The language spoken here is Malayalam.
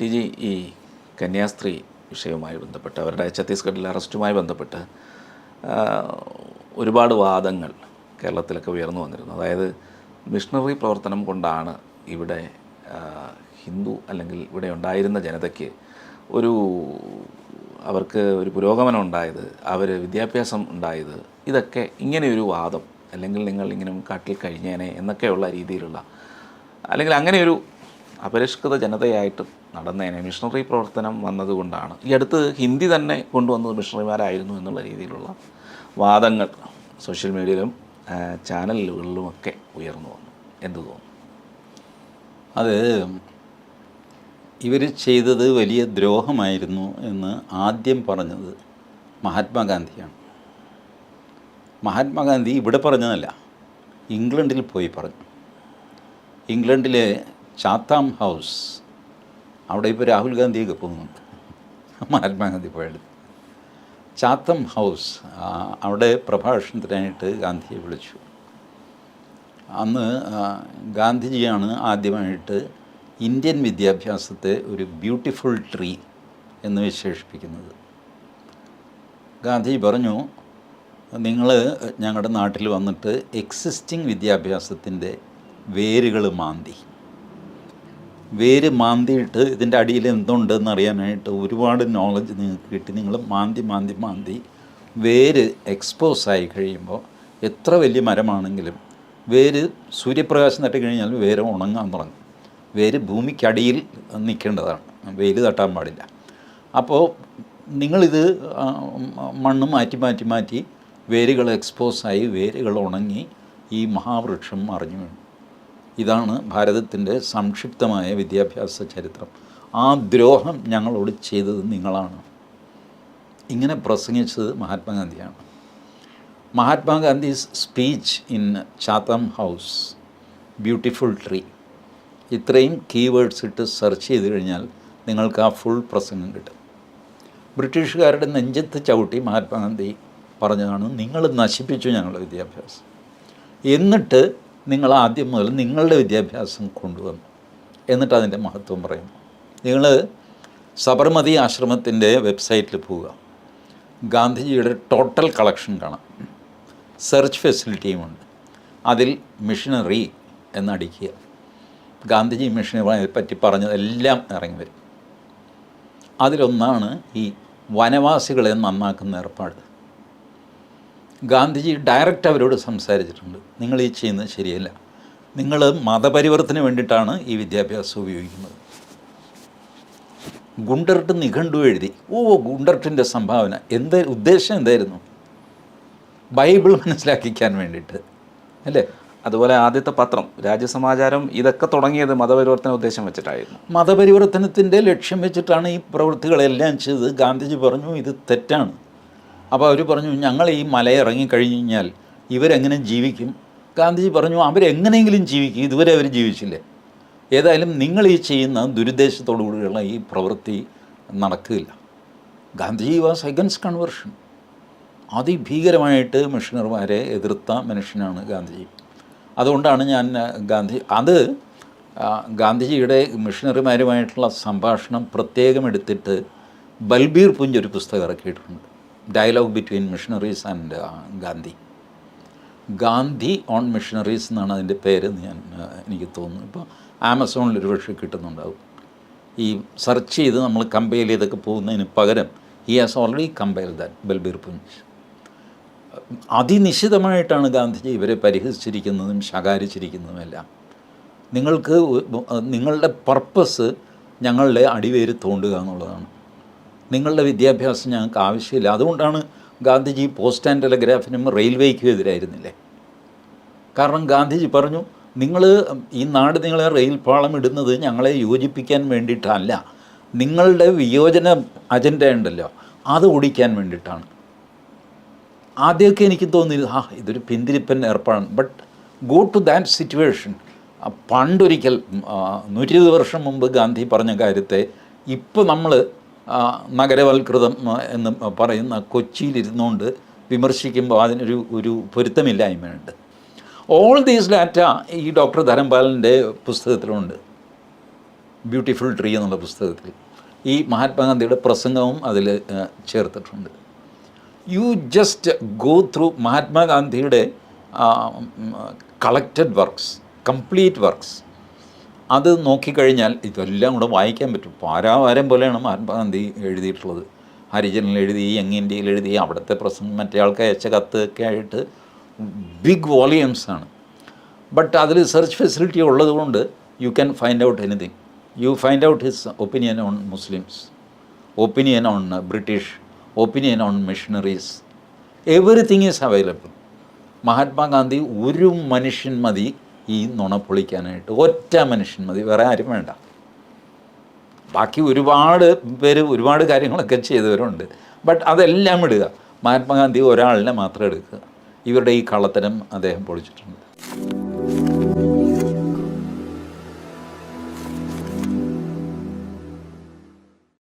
ടി ജി ഈ കന്യാസ്ത്രീ വിഷയവുമായി ബന്ധപ്പെട്ട് അവരുടെ ഛത്തീസ്ഗഡിലെ അറസ്റ്റുമായി ബന്ധപ്പെട്ട് ഒരുപാട് വാദങ്ങൾ കേരളത്തിലൊക്കെ ഉയർന്നു വന്നിരുന്നു. അതായത് മിഷണറി പ്രവർത്തനം കൊണ്ടാണ് ഇവിടെ ഹിന്ദു അല്ലെങ്കിൽ ഇവിടെ ഉണ്ടായിരുന്ന ജനതയ്ക്ക് ഒരു അവർക്ക് ഒരു പുരോഗമനം ഉണ്ടായത് അവർ വിദ്യാഭ്യാസം ഉണ്ടായത് ഇതൊക്കെ ഇങ്ങനെയൊരു വാദം അല്ലെങ്കിൽ നിങ്ങൾ ഇങ്ങനെ കാട്ടിൽ കഴിഞ്ഞേനെ എന്നൊക്കെയുള്ള രീതിയിലുള്ള അല്ലെങ്കിൽ അങ്ങനെയൊരു അപരിഷ്കൃത ജനതയായിട്ട് നടന്നേനെ മിഷണറി പ്രവർത്തനം വന്നതുകൊണ്ടാണ്. ഈ അടുത്ത് ഹിന്ദി തന്നെ കൊണ്ടുവന്നത് മിഷണറിമാരായിരുന്നു എന്നുള്ള രീതിയിലുള്ള വാദങ്ങൾ സോഷ്യൽ മീഡിയയിലും ചാനലുകളിലുമൊക്കെ ഉയർന്നു വന്നു. എന്ത് തോന്നുന്നു? അത് ഇവർ ചെയ്തത് വലിയ ദ്രോഹമായിരുന്നു എന്ന് ആദ്യം പറഞ്ഞത് മഹാത്മാഗാന്ധിയാണ്. മഹാത്മാഗാന്ധി ഇവിടെ പറഞ്ഞതല്ല ഇംഗ്ലണ്ടിൽ പോയി പറഞ്ഞു. ഇംഗ്ലണ്ടിലെ ചാത്താം ഹൗസ് അവിടെ ഇപ്പോൾ രാഹുൽ ഗാന്ധിയൊക്കെ പോകുന്നുണ്ട് മഹാത്മാഗാന്ധി പോയത്. ചാത്തം ഹൗസ് അവിടെ പ്രഭാഷണത്തിനായിട്ട് ഗാന്ധിയെ വിളിച്ചു. അന്ന് ഗാന്ധിജിയാണ് ആദ്യമായിട്ട് ഇന്ത്യൻ വിദ്യാഭ്യാസത്തെ ഒരു ബ്യൂട്ടിഫുൾ ട്രീ എന്ന് വിശേഷിപ്പിക്കുന്നത്. ഗാന്ധിജി പറഞ്ഞു നിങ്ങൾ ഞങ്ങളുടെ നാട്ടിൽ വന്നിട്ട് എക്സിസ്റ്റിംഗ് വിദ്യാഭ്യാസത്തിന്റെ വേരുകൾ മാന്തി. വേര് മാന്തിയിട്ട് ഇതിന്റെ അടിയിൽ എന്തുണ്ടെന്ന് അറിയാനായിട്ട് ഒരുപാട് നോളജ് നിങ്ങൾക്ക് കിട്ടി. നിങ്ങൾ മാന്തി മാന്തി മാന്തി വേര് എക്സ്പോസ് ആയി കഴിയുമ്പോൾ എത്ര വലിയ മരമാണെങ്കിലും വേര് സൂര്യപ്രകാശം തട്ടി കഴിഞ്ഞാൽ വേര് ഉണങ്ങാൻ തുടങ്ങും. വേര് ഭൂമിക്കടിയിൽ നിൽക്കേണ്ടതാണ്. വെയിൽ തട്ടാൻ പാടില്ല. അപ്പോൾ നിങ്ങളിത് മണ്ണ് മാറ്റി മാറ്റി മാറ്റി വേരുകൾ എക്സ്പോസായി വേരുകൾ ഉണങ്ങി ഈ മഹാവൃക്ഷം മറിഞ്ഞു വീണു. ഇതാണ് ഭാരതത്തിന്റെ സംക്ഷിപ്തമായ വിദ്യാഭ്യാസ ചരിത്രം. ആ ദ്രോഹം ഞങ്ങളോട് ചെയ്തത് നിങ്ങളാണ്. ഇങ്ങനെ പ്രസംഗിച്ചത് മഹാത്മാഗാന്ധിയാണ്. Mahatma Gandhi's speech in Chatham House beautiful tree ഇത്രയും കീവേഡ്സ് ഇട്ട് സെർച്ച് ചെയ്ത് കഴിഞ്ഞാൽ നിങ്ങൾക്ക് ആ ഫുൾ പ്രസംഗം കിട്ടും. ബ്രിട്ടീഷുകാരുടെ നെഞ്ചത്ത് ചവിട്ടി മഹാത്മാഗാന്ധി പറഞ്ഞതാണ് നിങ്ങൾ നശിപ്പിച്ചു ഞങ്ങളുടെ വിദ്യാഭ്യാസം. എന്നിട്ട് നിങ്ങൾ ആദ്യം മുതൽ നിങ്ങളുടെ വിദ്യാഭ്യാസം കൊണ്ടുവന്നു. എന്നിട്ട് അതിന്റെ മഹത്വം പറയും. നിങ്ങൾ സബർമതി ആശ്രമത്തിന്റെ വെബ്സൈറ്റിൽ പോവുക. ഗാന്ധിജിയുടെ ടോട്ടൽ കളക്ഷൻ കാണാം. സെർച്ച് ഫെസിലിറ്റിയും ഉണ്ട് അതിൽ മിഷനറി എന്നടിക്കുക. ഗാന്ധിജി മിഷനറിയെ പറ്റി പറഞ്ഞതെല്ലാം ഇറങ്ങി വരും. അതിലൊന്നാണ് ഈ വനവാസികളെ നന്നാക്കുന്ന ഏർപ്പാട്. ഗാന്ധിജി ഡയറക്റ്റ് അവരോട് സംസാരിച്ചിട്ടുണ്ട്. നിങ്ങൾ ഈ ചെയ്യുന്നത് ശരിയല്ല. നിങ്ങൾ മതപരിവർത്തനം വേണ്ടിയിട്ടാണ് ഈ വിദ്യാഭ്യാസം ഉപയോഗിക്കുന്നത്. ഗുണ്ടർട്ട് നിഘണ്ടു എഴുതി. ഓ ഗുണ്ടർട്ടിന്റെ സംഭാവന. എന്ത് ഉദ്ദേശം എന്തായിരുന്നു? ബൈബിൾ മനസ്സിലാക്കിക്കാൻ വേണ്ടിയിട്ട്. അല്ലേ? അതുപോലെ ആദ്യത്തെ പത്രം രാജ്യസമാചാരം ഇതൊക്കെ തുടങ്ങിയത് മതപരിവർത്തന ഉദ്ദേശം വെച്ചിട്ടായിരുന്നു. മതപരിവർത്തനത്തിന്റെ ലക്ഷ്യം വെച്ചിട്ടാണ് ഈ പ്രവൃത്തികളെല്ലാം ചെയ്തത്. ഗാന്ധിജി പറഞ്ഞു ഇത് തെറ്റാണ്. അപ്പോൾ അവർ പറഞ്ഞു ഞങ്ങൾ ഈ മല ഇറങ്ങിക്കഴിഞ്ഞ് കഴിഞ്ഞാൽ ഇവരെങ്ങനെ ജീവിക്കും? ഗാന്ധിജി പറഞ്ഞു അവരെങ്ങനെയെങ്കിലും ജീവിക്കും. ഇതുവരെ അവർ ജീവിച്ചില്ലേ? ഏതായാലും നിങ്ങൾ ഈ ചെയ്യുന്ന ദുരുദ്ദേശത്തോടു കൂടിയുള്ള ഈ പ്രവൃത്തി നടക്കില്ല. ഗാന്ധിജി വാസ് അഗൻസ്റ്റ് കൺവേർഷൻ അതിഭീകരമായിട്ട് മിഷണർമാരെ എതിർത്ത മനുഷ്യനാണ് ഗാന്ധിജി. അതുകൊണ്ടാണ് ഞാൻ ഗാന്ധി അത് ഗാന്ധിജിയുടെ മിഷണറിമാരുമായിട്ടുള്ള സംഭാഷണം പ്രത്യേകം എടുത്തിട്ട് ബൽബീർ പുഞ്ച് ഒരു പുസ്തകം ഇറക്കിയിട്ടുണ്ട്. Dialogue between missionaries and Gandhi. Gandhi on missionaries എന്നാണ് അതിന്റെ പേര് ഞാൻ എനിക്ക് തോന്നുന്നു. ഇപ്പോൾ ആമസോണിൽ ഒരു പക്ഷേ കിട്ടുന്നുണ്ടാവും. ഈ സെർച്ച് ചെയ്ത് നമ്മൾ കമ്പയർ ചെയ്തൊക്കെ പോകുന്നതിന് പകരം he has already compare that Balbir Punj. അതിനിശ്ചിതമായിട്ടാണ് Gandhiji ഇവരെ പരിഹസിച്ചിരിക്കുന്നതും ശകാരിച്ചിരിക്കുന്നതുമെല്ലാം. നിങ്ങൾക്ക് നിങ്ങളുടെ പർപ്പസ് ഞങ്ങളുടെ അടിവേര് തോണ്ടുക എന്നുള്ളതാണ്. നിങ്ങളുടെ വിദ്യാഭ്യാസം ഞങ്ങൾക്ക് ആവശ്യമില്ല. അതുകൊണ്ടാണ് ഗാന്ധിജി പോസ്റ്റ് ആൻഡ് ടെലഗ്രാഫിനും റെയിൽവേക്കും എതിരായിരുന്നില്ലേ? കാരണം ഗാന്ധിജി പറഞ്ഞു നിങ്ങൾ ഈ നാട് നിങ്ങളെ റെയിൽ പാളം ഇടുന്നത് ഞങ്ങളെ യോജിപ്പിക്കാൻ വേണ്ടിയിട്ടല്ല. നിങ്ങളുടെ വിയോജന അജണ്ട ഉണ്ടല്ലോ അത് ഓടിക്കാൻ വേണ്ടിയിട്ടാണ്. ആദ്യമൊക്കെ എനിക്ക് തോന്നി ആ ഇതൊരു പിന്തിരിപ്പൻ ഏർപ്പാടാണ്. But go to that situation പണ്ടൊരിക്കൽ നൂറ്റി ഇരുപത് വർഷം മുമ്പ് ഗാന്ധി പറഞ്ഞ കാര്യത്തെ ഇപ്പോൾ നമ്മൾ നഗരവൽകൃതം എന്ന് പറയുന്ന കൊച്ചിയിലിരുന്നുകൊണ്ട് വിമർശിക്കുമ്പോൾ അതിനൊരു ഒരു പൊരുത്തമില്ലായ്മയുണ്ട്. ഓൾ ദീസ് ഡാറ്റ ഈ ഡോക്ടർ ധരംപാലിന്റെ പുസ്തകത്തിലുണ്ട്. ബ്യൂട്ടിഫുൾ ട്രീ എന്നുള്ള പുസ്തകത്തിൽ. ഈ മഹാത്മാഗാന്ധിയുടെ പ്രസംഗവും അതിൽ ചേർത്തിട്ടുണ്ട്. യു ജസ്റ്റ് ഗോ ത്രൂ മഹാത്മാഗാന്ധിയുടെ കളക്റ്റഡ് വർക്ക്സ് കംപ്ലീറ്റ് വർക്ക്സ് അത് നോക്കിക്കഴിഞ്ഞാൽ ഇതെല്ലാം കൂടെ വായിക്കാൻ പറ്റും. പാരാവാരം പോലെയാണ് മഹാത്മാഗാന്ധി എഴുതിയിട്ടുള്ളത്. ഹരിജനിൽ എഴുതി യങ് ഇന്ത്യയിൽ എഴുതി അവിടുത്തെ പ്രസംഗം മറ്റേ ആൾക്ക് അയച്ച കത്ത് ഒക്കെ ആയിട്ട് ബിഗ് വോളിയംസ് ആണ്. ബട്ട് അതിൽ സെർച്ച് ഫെസിലിറ്റി ഉള്ളതുകൊണ്ട് you can find out anything you find out his opinion on Muslims opinion on British opinion on missionaries everything is available Mahatma ഒരു മനുഷ്യൻ മതി ഈ നുണ പൊളിക്കാനായിട്ട് ഒറ്റ മനുഷ്യൻ മതി വേറെ ആരും വേണ്ട. ബാക്കി ഒരുപാട് പേര് ഒരുപാട് കാര്യങ്ങളൊക്കെ ചെയ്തവരുണ്ട്. ബട്ട് അതെല്ലാം ഇടുക. മഹാത്മാഗാന്ധി ഒരാളിനെ മാത്രം എടുക്കുക. ഇവരുടെ ഈ കള്ളത്തരം അദ്ദേഹം പൊളിച്ചിട്ടുണ്ട്.